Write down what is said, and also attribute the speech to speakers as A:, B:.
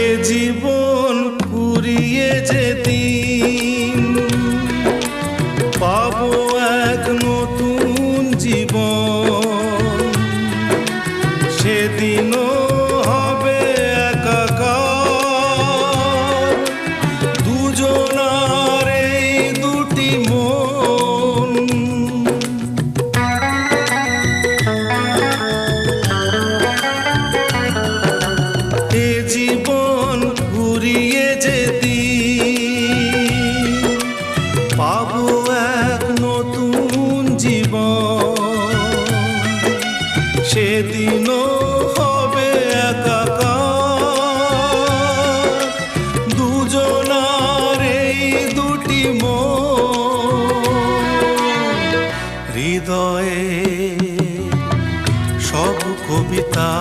A: এ জীবন পুরিয়ে যেদিন পাবো এক নতুন জীবন। সেদিনও হবে জীবন ঘুরিয়ে যেতি। পাবো এক নতুন জীবন। সেদিনও হবে দুজনার এই দুটি মৃদয়ে সব কবিতা